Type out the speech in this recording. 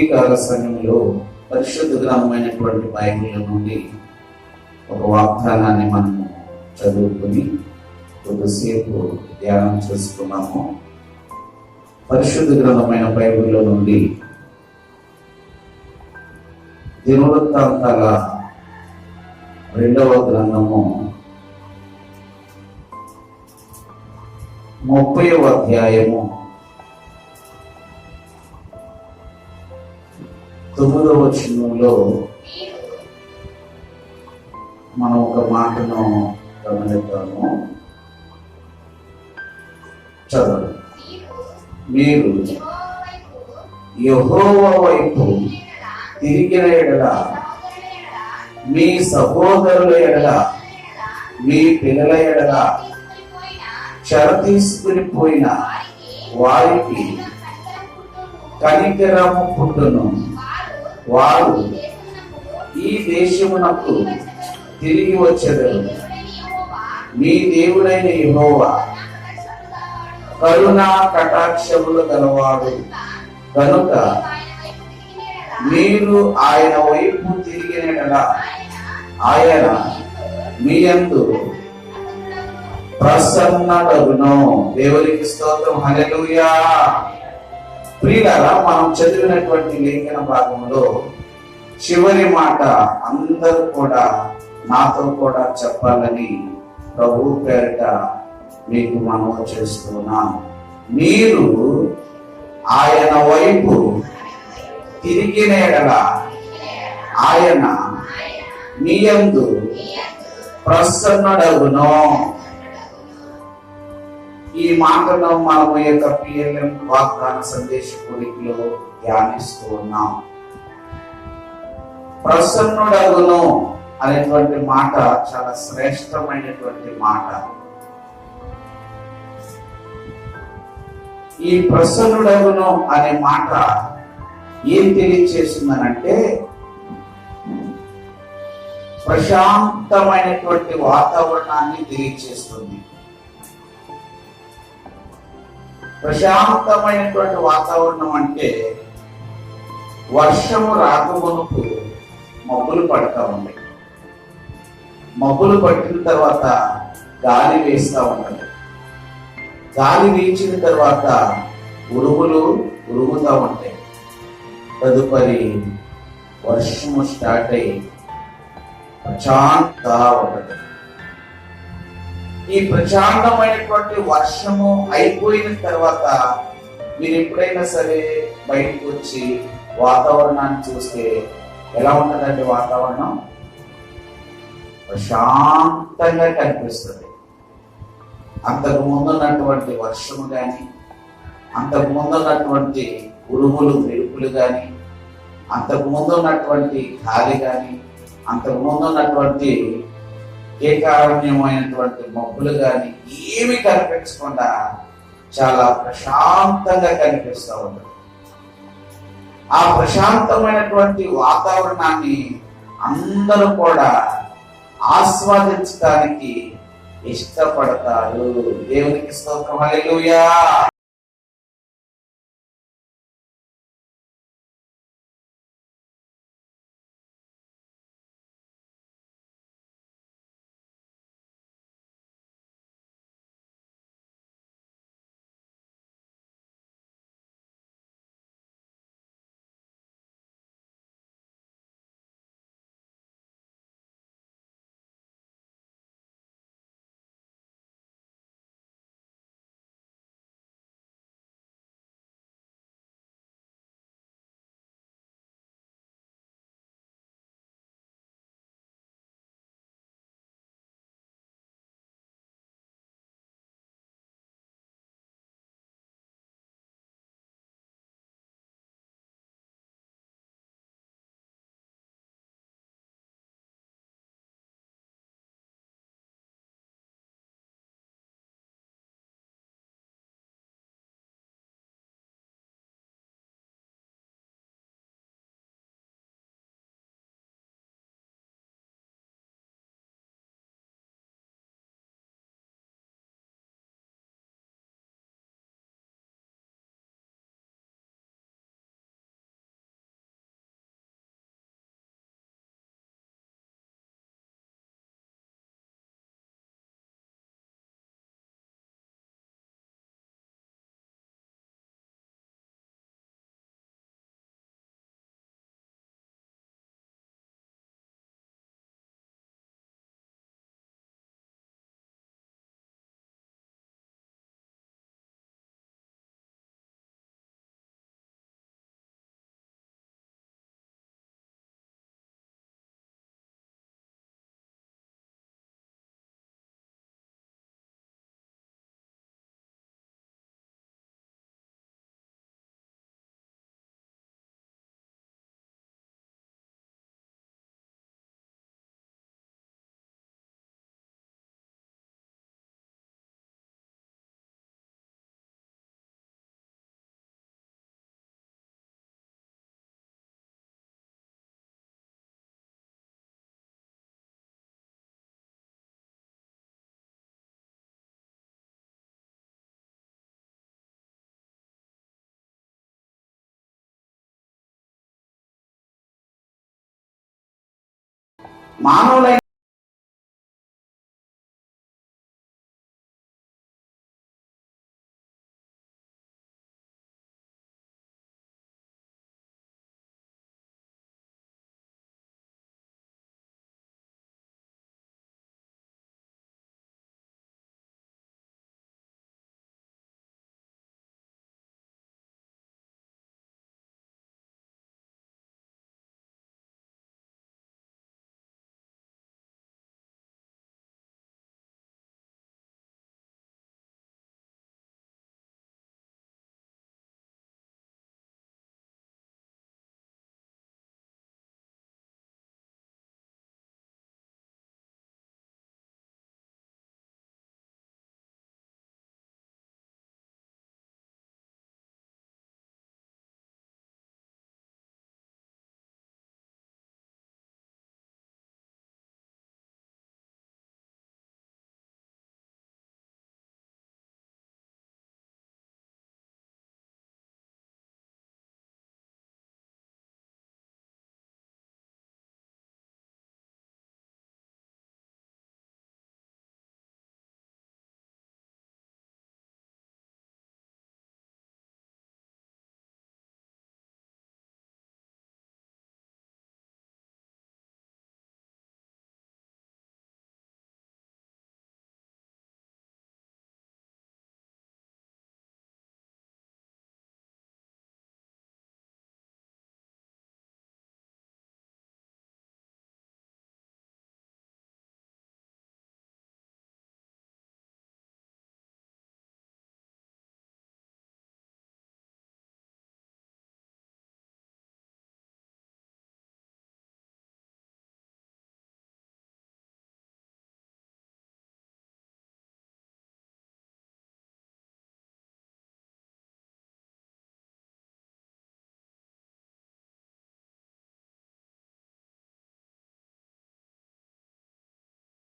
ఉదయకాల సమయంలో పరిశుద్ధ గ్రామమైనటువంటి బైబిల్ నుండి ఒక వాగ్దానాన్ని మనము చదువుకుని కొద్దిసేపు ధ్యానం చేసుకున్నాము. పరిశుద్ధ గ్రంథమైన బైబిల్లో నుండి దినవృత్తాంతాల రెండవ గ్రంథము ముప్పై అధ్యాయము తొమ్మిదవ వచనంలో మనం ఒక మాటను గమనిద్దాము. చదవండి. మీరు యహోవ వైపు తిరిగిన ఎడల మీ సహోదరుల ఎడల మీ పిల్లల ఎడల చెర తీసుకుని పోయిన వారికి కనికరము పుట్టును. వారు ఈ దేశమునకు తిరిగి వచ్చేదరు. మీ దేవుడైన యహోవా కరుణా కటాక్షములు గలవాడు. కనుక మీరు ఆయన వైపు తిరిగిన ఆయన మీ అందు ప్రసన్నడగును. దేవునికి స్తోత్రం. హల్లెలూయా. ప్రియులారా మనం చదివినటువంటి లేఖన భాగంలో చివరి మాట అందరూ కూడా నాతో కూడా చెప్పాలని ప్రభు పేరిట మీకు మనవి చేస్తున్నాం. మీరు ఆయన వైపు తిరిగిన ఎడల ఆయన మీ యందు ప్రసన్నుడగును. ఈ మాటను మనము యొక్క పిఎల్ఎం వాగ్దాన సందేశ కోరికలో ధ్యానిస్తూ ఉన్నాం. ప్రసన్నుడగును అనేటువంటి మాట చాలా శ్రేష్టమైనటువంటి మాట. ఈ ప్రసన్నుడగును అనే మాట ఏం తెలియచేస్తుందనంటే ప్రశాంతమైనటువంటి వాతావరణాన్ని తెలియచేస్తుంది. ప్రశాంతమైనటువంటి వాతావరణం అంటే వర్షము రాకమునకు మబ్బులు పడతా ఉంటాయి. మబ్బులు పట్టిన తర్వాత గాలి వేస్తూ ఉంటుంది. గాలి వీచిన తర్వాత ఉరుములు ఉరుగుతూ ఉంటాయి. తదుపరి వర్షము స్టార్ట్ అయ్యి ప్రశాంతంగా ఉంటుంది. ఈ ప్రశాంతమైనటువంటి వర్షము అయిపోయిన తర్వాత మీరు ఎప్పుడైనా సరే బయటకు వచ్చి వాతావరణాన్ని చూస్తే ఎలా ఉంటుందండి వాతావరణం? ప్రశాంతంగా కనిపిస్తుంది. అంతకు ముందు ఉన్నటువంటి వర్షము కానీ అంతకు ముందు ఉన్నటువంటి ఉరుములు మెరుపులు కానీ అంతకు ముందు ఉన్నటువంటి గాలి కానీ అంతకు ముందు ఉన్నటువంటి ఏకారణ్యమైనటువంటి మబ్బులు కానీ ఏమి కనిపించకుండా చాలా ప్రశాంతంగా కనిపిస్తూ ఉంటుంది ఆ ప్రశాంతమైనటువంటి వాతావరణాన్ని అందరూ కూడా ఆస్వాదించడానికి ఇష్టపడతారు. దేవునికి స్తోత్రం. మానవులైన